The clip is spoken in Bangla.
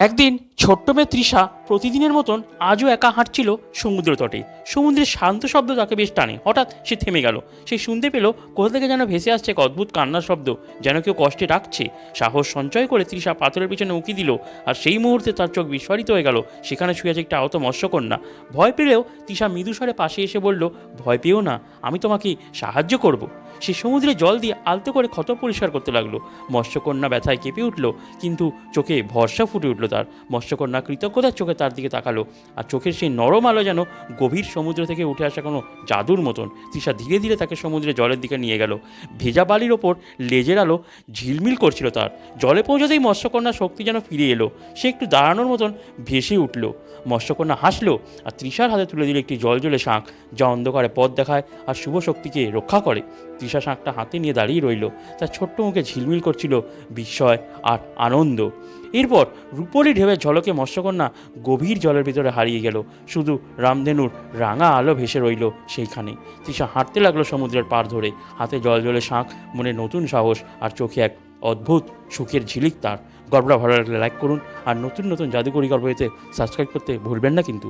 একদিন ছোট্ট মেয়ে তৃষা প্রতিদিনের মতন আজও একা হাঁটছিল সমুদ্র তটে। সমুদ্রের শান্ত শব্দ তাকে বেশ টানে। হঠাৎ সে থেমে গেল। সে শুনতে পেল কোথা থেকে যেন ভেসে আসছে এক অদ্ভুত কান্নার শব্দ, যেন কেউ কষ্টে ডাকছে। সাহস সঞ্চয় করে তৃষা পাথরের পিছনে উঁকি দিল আর সেই মুহূর্তে তার চোখ বিস্ফারিত হয়ে গেল। সেখানে শুয়ে আছে একটা আহত মৎস্যকন্যা। ভয় পেলেও তৃষা মৃদুস্বরে পাশে এসে বলল, ভয় পেও না, আমি তোমাকে সাহায্য করব। সে সমুদ্রে জল দিয়ে আলতো করে ক্ষত পরিষ্কার করতে লাগল। মৎস্যকন্যা ব্যথায় কেঁপে উঠল, কিন্তু চোখে ভরসা ফুটে উঠল তার। মৎস্যকন্যা কৃতজ্ঞতার চোখে তার দিকে তাকালো। আর চোখের সেই নরম আলো যেন গভীর সমুদ্র থেকে উঠে আসা কোনো জাদুর মতন, তৃষা ধীরে ধীরে তাকে সমুদ্রে জলের দিকে নিয়ে গেল। ভেজা বালির ওপর লেজের আলো ঝিলমিল করছিল তার। জলে পৌঁছাতেই মৎস্যকন্যার শক্তি যেন ফিরে এলো। সে একটু দাঁড়ানোর মতন ভেসে উঠল। মৎস্যকন্যা হাসলো আর তৃষার হাতে তুলে দিল একটি জল জলে শাঁখ, যা অন্ধকারে পথ দেখায় আর শুভ শক্তিকে রক্ষা করে। তৃষা শাঁখটা হাতে নিয়ে দাঁড়িয়ে রইল। তার ছোট্ট মুখে ঝিলমিল করছিল বিস্ময় আর আনন্দ। এরপর রূপলি ঢেউয়ের ঝলকে মৎস্যকন্যা গভীর জলের ভিতরে হারিয়ে গেল। শুধু রামধেনুর রাঙা আলো ভেসে রইল সেইখানে। তৃষা হাঁটতে লাগল সমুদ্রের পার ধরে। হাতে জল জলে শাঁখ, মনে নতুন সাহস আর চোখে এক অদ্ভুত সুখের ঝিলিক তার। গল্পটা ভালো লাগলে লাইক করুন আর নতুন নতুন জাদুকরি গল্প সাবস্ক্রাইব করতে ভুলবেন না কিন্তু।